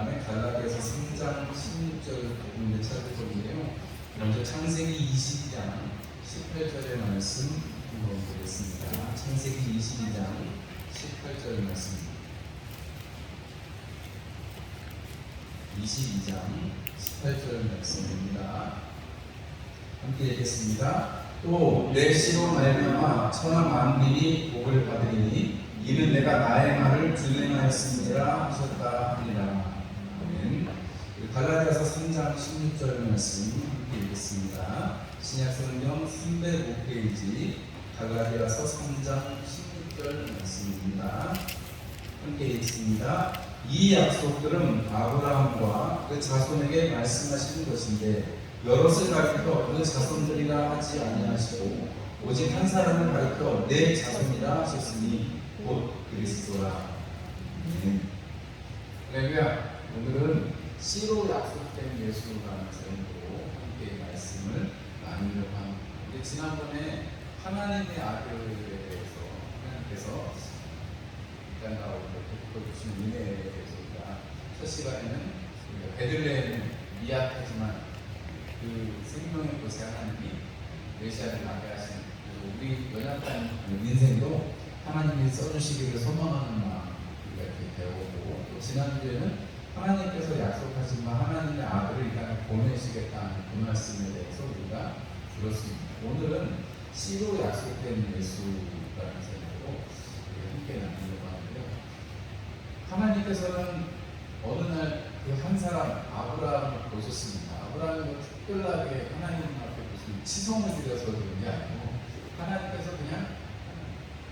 다음에 갈라디아서 3장 16절 부분을 찾을 건데요. 먼저 창세기 22장 18절의 말씀 한번 보겠습니다. 창세기 22장 18절 말씀. 22장 18절 말씀입니다. 함께 읽겠습니다. 또내 씨로 말미암아 천하 만민이 복을 받으리니 이는 내가 나의 말을 준행하였습니다 하셨다 하니라. 갈라디아서 3장 16절 말씀 함께 읽겠습니다. 신약성경 305페이지 갈라디아서 3장 16절 말씀입니다. 함께 읽습니다. 이 약속들은 아브라함과 그 자손에게 말씀하시는 것인데 여럿을 가리켜 그 자손들이라 하지 아니하시고 오직 한 사람을 가리켜 내 자손이라 하셨으니 곧 그리스도라. 네. 할렐루야. 오늘은 씨로 약속된 예수라는 제목으로 함께 말씀을 나누려고 합니다. 지난번에 하나님의 아들에 대해서 하나님께서 일단 나오고 주신 은혜에 대해서 우리가 첫 시간에는 우리가 베들레헴은 미약하지만 그 생명의 곳에 하나님이 메시아를 나게 하신 그리고 우리 연약한 인생도 하나님이 써주시기를 소망하는 마음 이렇게 배우고 또 지난주에는 하나님께서 약속하신 바 하나님의 아들을 이 땅에 보내시겠다는 그 말씀에 대해서 우리가 들었습니다. 오늘은 씨로 약속된 예수라는 제목으로 함께 나누려고 하는데요. 하나님께서는 어느 날 그 한 사람 아브라함을 보셨습니다. 아브라함이 뭐 특별하게 하나님 앞에 무슨 치성을 드려서 그런 게 아니고 하나님께서 그냥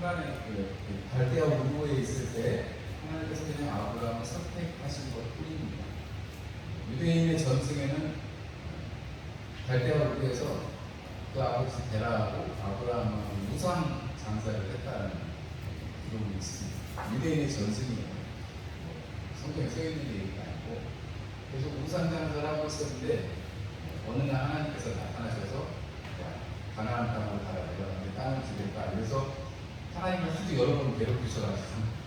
하나님 그 갈대아 우르에 있을 때 하나님께서 그냥 아브라함을 선택하신 것 뿐입니다. 유대인의 전승에는 갈대아 우르에서 그 아버지 데라하고 아브라함하고 우상 장사를 했다는 기록이 있습니다. 유대인의 전승이에요. 성경에 써 있는 얘기가 아니고 그래서 우상 장사를 하고 있었는데 어느 날 하나님께서 나타나셔서 야, 가나안 땅으로 너한테 땅을 주겠다 그래서 하나님을 하도 여러 번 괴롭히셔가지고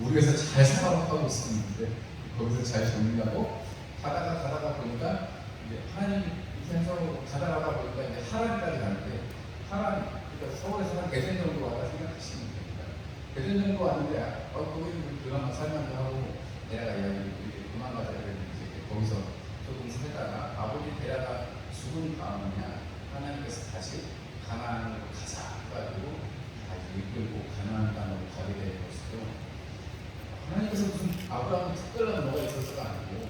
우리에서 잘 살아가고 있었는데 거기서 잘 정리하고 가다가 가다가 보니까 이제 하나님 인생으로 가다가 가다 보니까 이제 하란까지 가는데 하란 그러니까 서울에서 한 대전 정도 왔다 생각하시면 됩니다. 대전 정도 왔는데 어 거기는 그나마 살만도 하고 데라가 이야기 우리 그만 가자 그랬는데 거기서 조금 살다가 아버지 데라가 죽은 다음이냐 하나님께서 다시 가나안으로 가자 해가지고 다시 이끌고 가나안 땅으로 가게 된 것이죠. 하나님께서 무슨 아브라함 특별한 뭐가 있어서가 아니고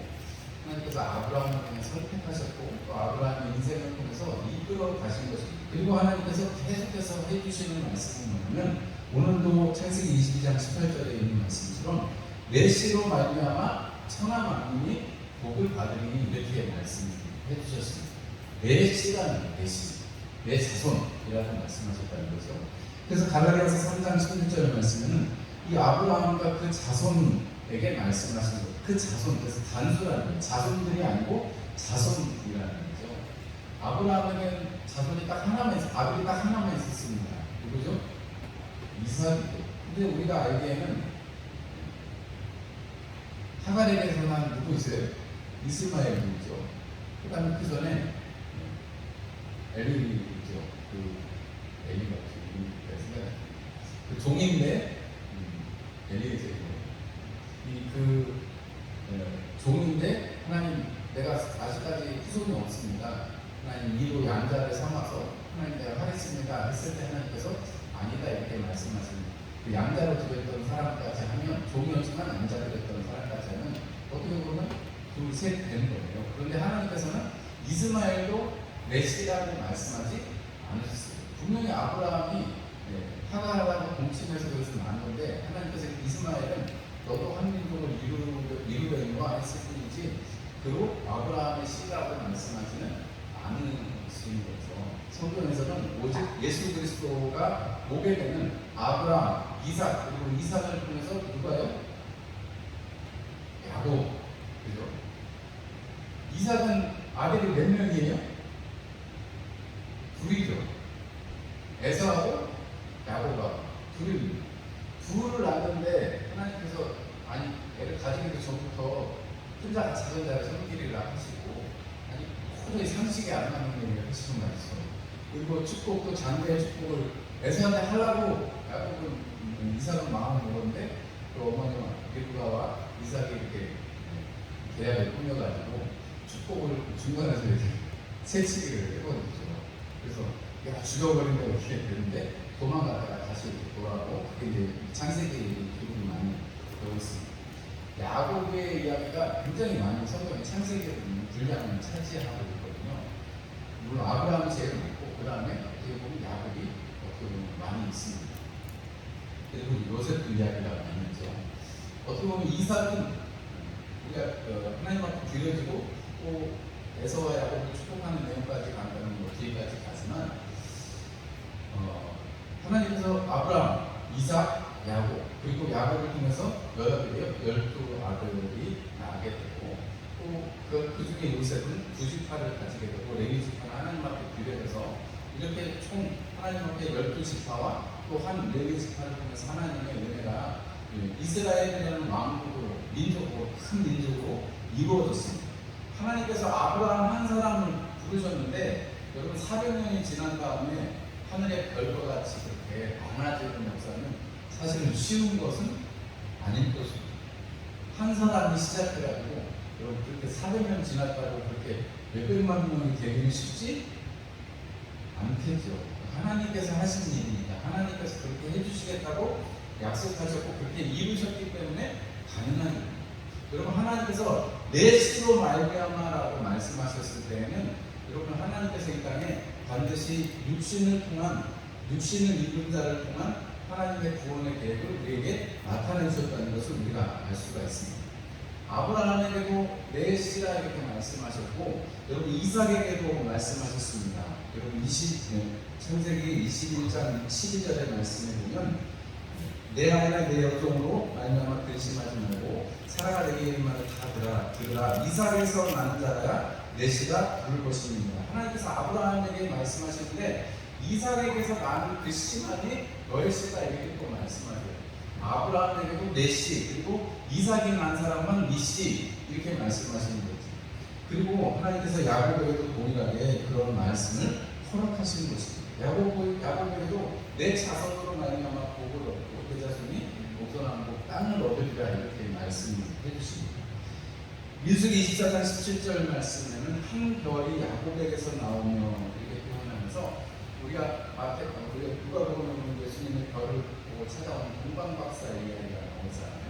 하나님께서 아브라함을 그냥 선택하셨고 또 아브라함의 인생을 통해서 이끌어 가신 것입니다. 그리고 하나님께서 계속해서 해주시는 말씀을 보면 오늘도 창세기 22장 18절에 있는 말씀처럼 내 씨로 말미암아 천하 만민이 복을 받으니 이렇게 말씀해 주셨습니다. 내 씨라는 내 자손이라고 말씀하셨다는 거죠. 그래서 갈라디아서 3장 16절 말씀에는 이 아브라함과 그 자손에게 말씀하신 것, 그 자손, 그래서 거예요. 자손들이 아니고 자손이라는 거죠. 아브라함에게는 자손이 딱 하나만 있, 아들이 딱 하나만 있었습니다. 누구죠? 이삭이죠. 근데 우리가 알기에는 하갈에게서만 누구 있어요? 이스마엘이 있죠. 그 다음에 그 전에 엘리 있죠. 그 엘리가 그 종인데 엘리에서 이그 종인데 하나님 내가 아직까지 후손이 없습니다. 하나님 이로 양자를 삼아서 하나님 내가 하겠습니다 했을 때 하나님께서 아니다 이렇게 말씀하십니다. 그 양자로 드렸던 사람까지 하면 종이었지만 양자로 드렸던 사람까지 하면 어떻게 보면 둘셋 되는 거예요. 그런데 하나님께서는 이스마엘도 메시라고 말씀하지 않으셨어요. 분명히 아브라함이 네, 하나하나가 공침해서 그것을 낳은 건데 하나님께서 이스마엘은 너도 한 민족을 이루, 이루려니와 했을 뿐이지 그로 아브라함의 씨라고 말씀하지는 않으시는 거죠. 성경에서는 오직 예수 그리스도가 오게 되는 아브라함, 이삭 그리고 이삭을 통해서 누가요? 야곱 그죠? 이삭은 아들이 몇 명이에요? 둘이죠. 에서하고 야곱하고 둘입니다. 둘을 낳는데 하나님께서 아니 애를 가지기 전부터 혼자 작은 자리 손길이라 하시고 아니 도저히 상식에 안 맞는 얘기를 하시는 말씀 축복도 장대 축복을 에서한테 하려고 야곱은 음, 이삭은 마음을 먹었는데 그 어머니와 리브가와 이삭이 이렇게 계약을 꾸며가지고 축복을 중간에서 이렇게 새치기를 해버렸죠. 그래서 야 죽여버린다고 이렇게 되는데 도망가다가 다시 돌아오고 그게 이제 창세기 기록이 많이 되고 있습니다. 야곱의 이야기가 굉장히 많이 성경에 창세기에 분량을 차지하고 있거든요. 물론 아브라함이 제일 많고 그 다음에 어떻게 보면 야곱이 어떻게 보면 많이 있습니다. 그리고 요셉도 이야기가 많이 있죠. 어떻게 보면 이삭은 우리가 어, 하나님 앞에 드려지고 또 에서와 야곱을 축복하는 내용까지 간다는 거 뒤에까지 가지만 어, 하나님께서 아브라함, 이삭, 야곱 그리고 야곱을 통해서 여자들이 열두 아들이 나게 되고 또그 그 중에 요셉은 두 지파를 가지게 되고 레위 지파는 하나님 앞에 드려져서 이렇게 총 하나님 앞에 열두 지파와 또한 레위 지파를 통해서 하나님의 은혜가 이스라엘이라는 왕국으로 민족으로 큰 민족으로 이루어졌습니다. 하나님께서 아브라함 한 사람을 부르셨는데 여러분 400년이 지난 다음에 하늘의 별과 같이 그렇게 많아지는 역사는 사실은 쉬운 것은 아닐 것입니다. 한 사람이 시작해가지고 여러분 그렇게 400년 지났다고 그렇게 몇백만 명이 되기는 쉽지 않겠죠. 하나님께서 하신 일이니까 하나님께서 그렇게 해주시겠다고 약속하셨고 그렇게 이루셨기 때문에 가능한 일입니다. 여러분 하나님께서 내 스스로 말미암아라고 말씀하셨을 때에는 여러분 하나님께서 이 땅에 반드시 육신을 통한 육신을 입은 자를 통한 하나님의 구원의 계획을 우리에게 나타내 주셨다는 것을 우리가 알 수가 있습니다. 아브라함에게도 내 씨라 이렇게 말씀하셨고 여러분 이삭에게도 말씀하셨습니다. 여러분 20 네, 창세기 21장 12절의 말씀에 보면 내 아이나 내 여종으로 말미암아 근심하지 말고 사랑아 내게 이른 말을 다 들으라 들으라 이삭에서 나는 자라야 내 씨가 부를 것입니다. 하나님께서 아브라함에게 말씀하시는데 이삭에게서 나는 그 씨만이 너의 씨다 이렇게 또 말씀하세요. 아브라함에게도 내 씨, 그리고 이삭이 난 사람은 네 씨, 이렇게 말씀하시는 거죠. 그리고 하나님께서 야곱에게도 동일하게 그런 말씀을 허락하시는 것입니다. 야곱, 야곱에게도 내 자손으로 말미암아 복을 얻고 그 자손이 목선한 복 땅을 얻으리라 이렇게 말씀을 해주십니다. 민수기 24장 17절 말씀에는 한 별이 야곱에게서 나오며 이렇게 표현하면서 우리가 마태 우리가 누가 보면 예수님의 별을 보고 찾아온 동방박사 이야기가 나오잖아요.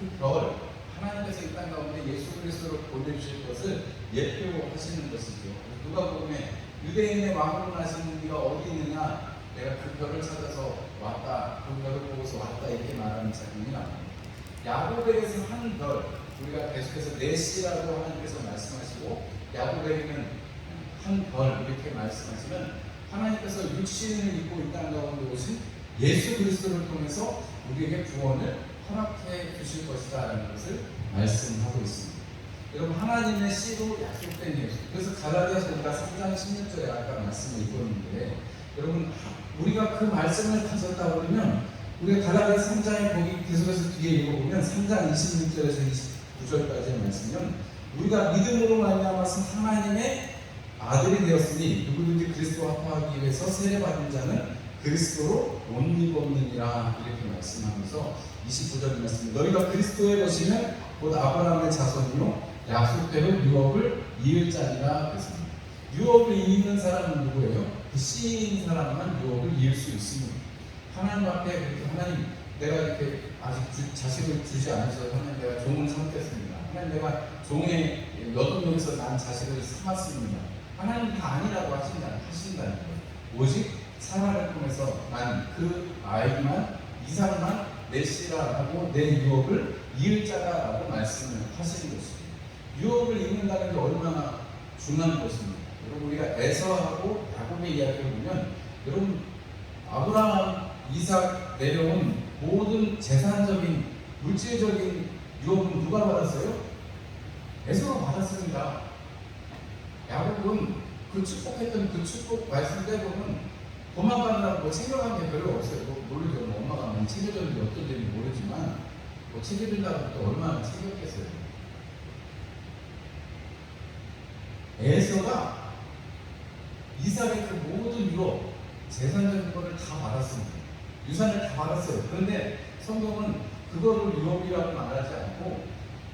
그 별, 하나님께서 이 땅 가운데 예수 그리스도를 보내주실 것을 예표하시는 것이죠. 누가 보면 유대인의 왕으로 나시는 네가 어디 있느냐? 내가 그 별을 찾아서 왔다. 그 별을 보고서 왔다 이렇게 말하는 장면이 나옵니다. 야곱에게서 한 별, 우리가 계속해서 네시라고 하나님께서 말씀하시고 야곱에게는 한별 이렇게 말씀하시면 하나님께서 육신을 입고 이 땅 가운데 오신 예수 그리스도를 통해서 우리에게 구원을 허락해 주실 것이다라는 것을 말씀하고 있습니다. 여러분 하나님의 씨로 약속된 예수. 그래서 갈라디아서 우리가 3장 16절에 아까 말씀을 읽었는데 여러분 우리가 그 말씀을 가졌다 그러면 우리가 갈라디아 3장에 거기 계속해서 뒤에 읽어보면 3장 26절에서 29절까지의 말씀은 우리가 믿음으로 말미암아서 하나님의 아들이 되었으니 누구든지 그리스도와 합하기 위해서 세례받은 자는 그리스도로 옷 입었느니라 이렇게 말씀하면서 29절 말씀 너희가 그리스도에 보시면 곧 아브라함의 자손이요 약속대로 유업을 이을 자니라 그랬습니다. 유업을 이는 사람은 누구예요? 그 씨인 사람만 유업을 이을 수 있습니다. 하나님 앞에 그렇게 하나님 내가 이렇게 아직 주, 자식을 주지 않으셔서 하나님 내가 종을 삼겠습니다. 하나님 내가 종의 여덟 명에서 난 자식을 삼았습니다. 하나님 다 아니라고 하신다, 하신다는 거예요. 오직 사라를 통해서 난 그 아이만 이상만 내 씨라 하고 내 유업을 이을 자라라고 말씀을 하시는 것입니다. 유업을 읽는다는 게 얼마나 중요한 것입니다. 여러분 우리가 에서하고 야곱의 이야기를 보면 여러분 아브라함, 이삭 내려온 모든 재산적인 물질적인 유업은 누가 받았어요? 에서가 받았습니다. 야곱은 그 축복했던 그 축복 말씀대로는 도망가느라고 뭐 챙겨간 게 별로 없어요. 뭐 모르죠. 뭐 엄마가 뭐 챙겨줬는지 어떤지 모르지만 뭐 챙겨준다고 또 얼마나 챙겼겠어요. 에서가 이삭의 그 모든 유업 재산적인 거를 다 받았습니다. 유산을 다 받았어요. 그런데 성경은 그거를 유업이라고 말하지 않고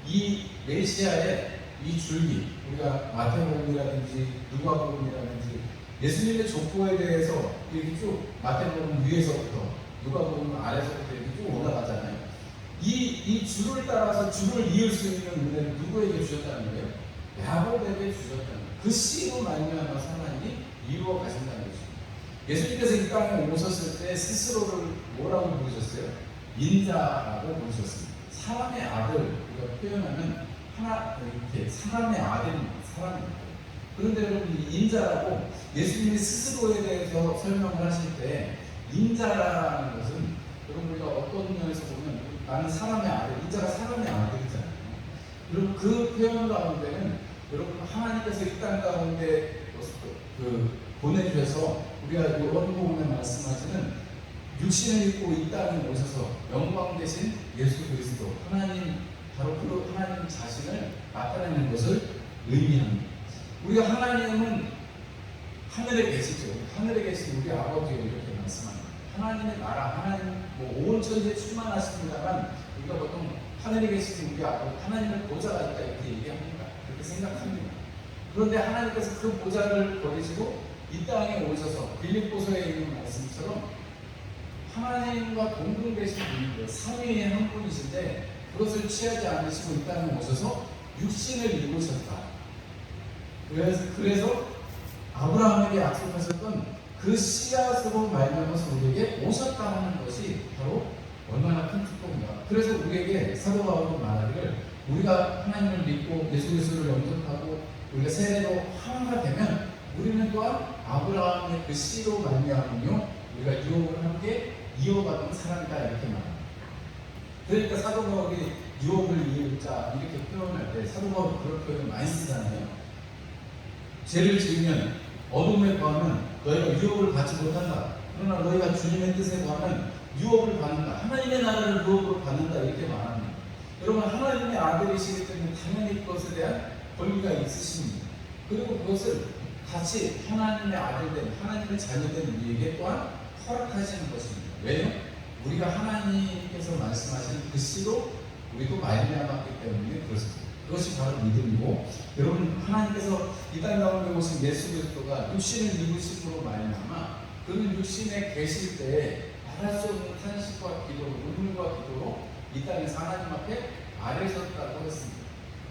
이 메시아의 이 줄기 우리가 마태복음이라든지 누가복음이라든지 예수님의 족보에 대해서 이렇게 쭉 마태복음 위에서부터 누가복음 아래서부터 이렇게 쭉 올라가잖아요. 이, 이 줄을 따라서 줄을 이을 수 있는 은혜를 누구에게 주셨다는 거예요? 야곱에게 주셨다는 거예요. 그 씨로 말미암아서 하나님이 이루어 가신다는 것입니다. 예수님께서 이 땅에 오셨을 때 스스로를 뭐라고 부르셨어요? 인자라고 부르셨습니다. 사람의 아들 우리가 표현하면 하나 이렇게 사람의 아들입니다. 사람입니다. 그런데 여러분 이 인자라고 예수님이 스스로에 대해서 설명을 하실 때 인자라는 것은 여러분 우리가 어떤 면에서 보면 나는 사람의 아들, 인자가 사람의 아들이잖아요. 그리고 그 표현 가운데는 여러분 하나님께서 이 땅 가운데 그 보내주셔서 우리가 이런 부분에 말씀하시는 육신을 입고 이 땅에 오셔서 영광 되신 예수 그리스도 하나님 바로 그 하나님 자신을 나타내는 것을 의미합니다. 우리가 하나님은 하늘에 계시죠. 하늘에 계신 우리 아버지가 이렇게 말씀합니다. 하나님의 나라, 하나님 뭐온 천지에 충만하십니다만 우리가 보통 하늘에 계신 우리 아버지, 하나님의 보좌가 있다 이렇게 얘기합니다. 그렇게 생각합니다. 그런데 하나님께서 그 보좌를 버리시고 이 땅에 오셔서 빌립보서에 있는 말씀처럼 하나님과 동등되신 분인데 삼위의 한 분이신데 그것을 취하지 않으시고 이 땅에 오셔서 육신을 입으셨다. 그래서, 그래서 아브라함에게 약속하셨던 그 씨앗으로 말미암아서 우리에게 오셨다 하는 것이 바로 얼마나 큰 축복인가. 그래서 우리에게 사도 바울은 말하기를 우리가 하나님을 믿고 예수 그리스도를 영접하고 우리가 세례로 하나가 되면 우리는 또한 아브라함의 그 씨로 말미암으며 우리가 유업을 함께 이어받은 사람이다 이렇게 말합니다. 그러니까 사도 바울이 유업을 이을 자 이렇게 표현할 때 사도 바울은 그런 표현을 많이 쓰잖아요. 죄를 지으면 어둠에 거하면 너희가 유업을 받지 못한다. 그러나 너희가 주님의 뜻에 거하면 유업을 받는다. 하나님의 나라를 유업으로 받는다 이렇게 말합니다. 여러분 하나님의 아들이시기 때문에 당연히 그것에 대한 권리가 있으십니다. 그리고 그것을 같이 하나님의 아들된 하나님의 자녀된 우리에게 또한 허락하시는 것입니다. 왜요? 우리가 하나님께서 말씀하신 그 씨로 우리도 말미암았기 때문에 그렇습니다. 그것이 바로 믿음이고 여러분 하나님께서 이땅 가운데 오신 예수 그리스도가 육신을 입으심으로 말미암아 그는 육신에 계실 때 말할 수 없는 탄식과 기도, 눈물과 기도로 이 땅에서 하나님 앞에 아뢰셨다고 했습니다.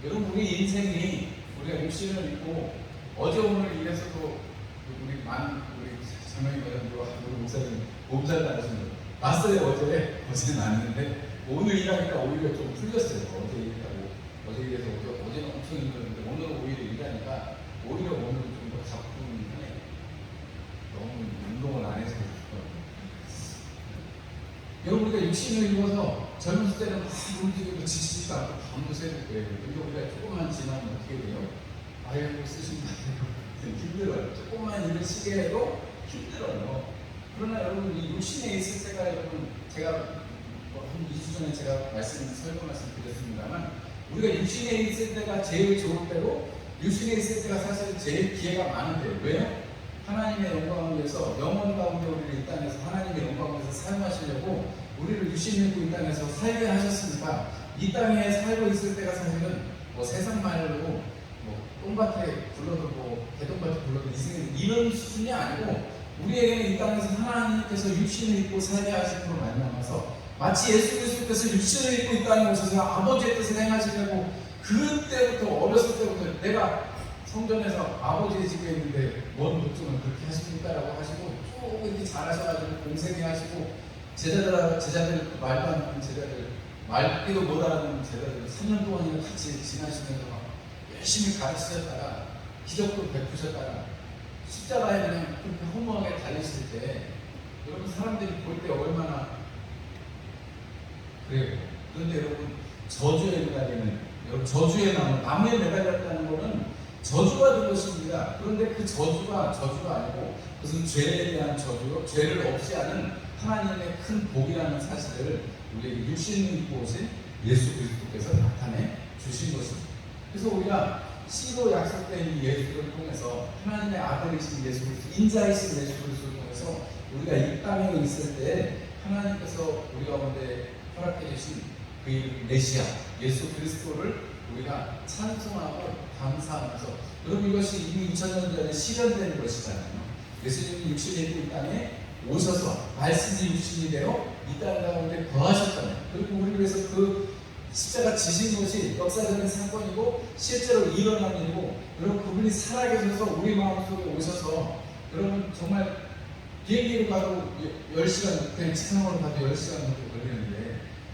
여러분 우리 인생이 우리가 육신을 입고 어제 오늘 이래서도 우리 많은 우리 자매님들 우리 목사님 몸살 나가신 분 봤어요 어제? 어제는 아닌데 오늘 일하니까 오히려 좀 풀렸어요 어제 일하고 어제 일해서 어제, 어제는 엄청 힘들었는데 오늘은 오히려 일하니까 오히려 오늘 좀더 가뿐하네 너무 운동을 안 해서 그렇더라고요. 여러분 우리가 육신을 입어서 젊었을 때는 막 움직이고 지치지도 않고 밤도 새고 그래요. 근데 우리가 조금만 지나면 어떻게 돼요? 아이고 쓰신다 힘들어요. 조금만 일을 쉬게 해도 힘들어요. 그러나 여러분 이 육신에 있을 때가 여러분 제가 뭐 한 2주 전에 제가 말씀 설교 말씀 드렸습니다만 우리가 육신에 있을 때가 제일 좋을 때로 육신에 있을 때가 사실 제일 기회가 많은데 왜요? 하나님의 영광을 위해서 영원 가운데 우리를 이 땅에서 하나님의 영광을 위해서 사용하시려고 우리를 육신 입고 이 땅에서 살게 하셨으니까 이 땅에 살고 있을 때가 사실은 뭐 세상 말로 뭐 똥밭에 굴러도 뭐 개똥밭에 굴러도 이승 이런 수준이 아니고 우리에게는 이 땅에서 하나님께서 육신을 입고 살게 하심으로 말미암아서 마치 예수 그리스도께서 육신을 입고 이 땅에 오셔서 아버지의 뜻을 행하시려고 그때부터 어렸을 때부터 내가 성전에서 아버지의 집에 있는데 뭔 걱정을 그렇게 하십니까? 라고 하시고 쭉 이렇게 잘하셔가지고 공생회 하시고 제자들, 제자들 말도 안 듣는 제자들 말귀도 못 알아듣는 제자들 3년 동안이나 같이 지나시면서 막 열심히 가르치셨다가 기적도 베푸셨다가 십자가에 그냥 그렇게 허무하게 달리실 때 여러분 사람들이 볼 때 얼마나 그래요. 그런데 여러분 저주에 매달리는 여러분 저주에 나무 나무에 매달렸다는 저주가 된 것입니다. 그런데 그 저주가 저주가 아니고 그것은 죄에 대한 저주, 죄를 없이 하는 하나님의 큰 복이라는 사실을 우리에게 육신을 입고 오신 예수 그리스도께서 나타내 주신 것입니다. 그래서 우리가 씨로 약속된 이 예수를 통해서 하나님의 아들이신 예수 그리스도 인자이신 예수 그리스도를 통해서 우리가 이 땅에 있을 때 하나님께서 우리 가운데 허락해 주신 그 메시아 예수 그리스도를 우리가 찬송하고 감사하면서 여러분 이것이 이미 2000년 전에 실현된 것이잖아요. 예수님이 육신이 있고 이 땅에 오셔서 말씀이 육신이 되어 이땅 가운데 거하셨잖아요. 그리고 우리 위해서 그 십자가 지신 것이 역사적인 사건이고 실제로 일어난 일이고 여러분 그분이 살아계셔서 우리 마음속에 오셔서 여러분 정말 비행기로 가도 10시간 그냥 직항으로 가도 10시간 정도 걸리는데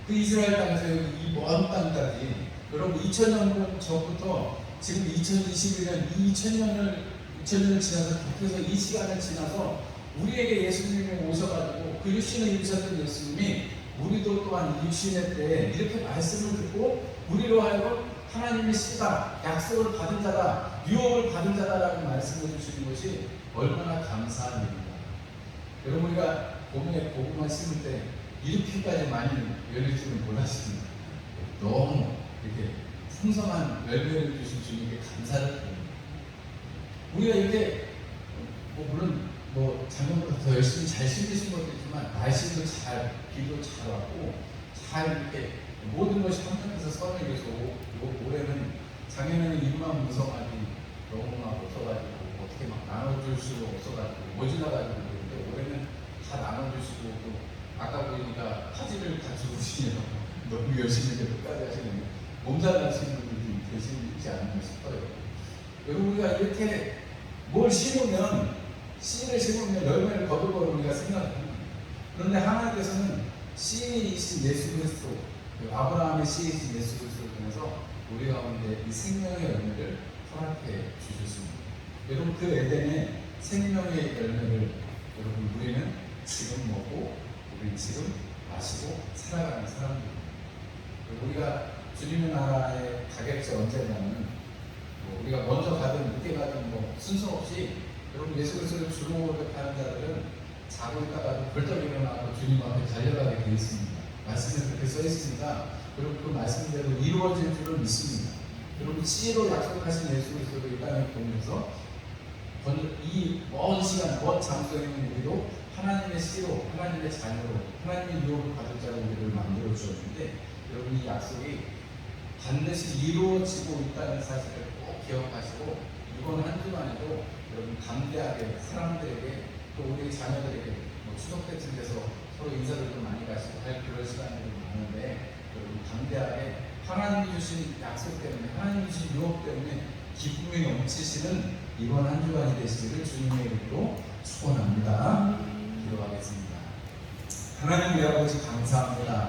그 이스라엘 땅에서 이 먼 땅까지 여러분 2000년 전부터 지금 2021년 2000년을 2000년을 지나서 계속해서 이 시간을 지나서 우리에게 예수님이 오셔가지고 그 육신을 입으셨던 예수님이 우리도 또한 육신의 때 이렇게 말씀을 듣고 우리로 하여금 하나님의 씨다 약속을 받은 자다 유업을 받은 자다라고 말씀해 주시는 것이 얼마나 감사한 일입니다. 여러분 우리가 봄에 고구마 심을 때 이렇게까지 많이 열릴 줄은 몰랐습니다. 너무 이렇게 풍성한 열매를 주신 주님께 감사를 드립니다. 우리가 이렇게 뭐 물론 뭐 작년보다 더 열심히 잘 심으신 것도 있지만 날씨도 잘 비도 잘 왔고 잘 이렇게 모든 것이 하나님께서 선을 오- 올해는 작년에는 입만 무성하니 너무 막 없어가지고 어떻게 막 나눠줄 수가 없어가지고 모질라가지고 그런데 올해는 다 나눠주시고 또 아까 보니까 파지를 다 주시네요 너무 열심히 끝까지 하시는 몸살 나시는 분들이 계시지 않나 싶어요 여러분 우리가 이렇게 뭘 심으면 씨를 심으면 열매를 거둘 거로 우리가 생각합니다. 그런데 하나님께서는 씨이신 예수 그리스도, 그 아브라함의 씨이신 예수 그리스도를 통해서 우리 가운데 이 생명의 열매를 허락해 주셨습니다. 여러분 그 에덴의 생명의 열매를 여러분 우리는 지금 먹고 우리 지금 마시고 살아가는 사람들입니다. 우리가 주님의 나라에 가겠지 언제냐면 뭐 우리가 먼저 가든 늦게 가든 뭐 순서 없이 여러분 예수 그리스도를 주로 하는 자들은 자고 있다가도 벌떡 일어나고 주님 앞에 달려가게 되어 있습니다. 말씀에 그렇게 써 있으니까 여러분 그 말씀대로 이루어질 줄을 믿습니다. 여러분 씨로 약속하신 예수 그리스도를 이 땅에 보면서 이 먼 시간, 먼 장소에 있는 우리도 하나님의 씨로, 하나님의 자녀로, 하나님의 유혹을 받을 자로 우리를 만들어 주셨는데 여러분 이 약속이 반드시 이루어지고 있다는 사실을 꼭 기억하시고 이번 한 주만에도 여러분 담대하게 사람들에게 또 우리 자녀들에게 뭐 추석 때쯤 돼서 서로 인사를 좀 많이 가시고 할 그런 시간이 좀 많은데 여러분 담대하게 하나님이 주신 약속 때문에 하나님이 주신 유혹 때문에 기쁨이 넘치시는 이번 한 주간이 되시기를 주님의 이름으로 축원합니다. 기도하겠습니다. 하나님 우리 아버지 감사합니다.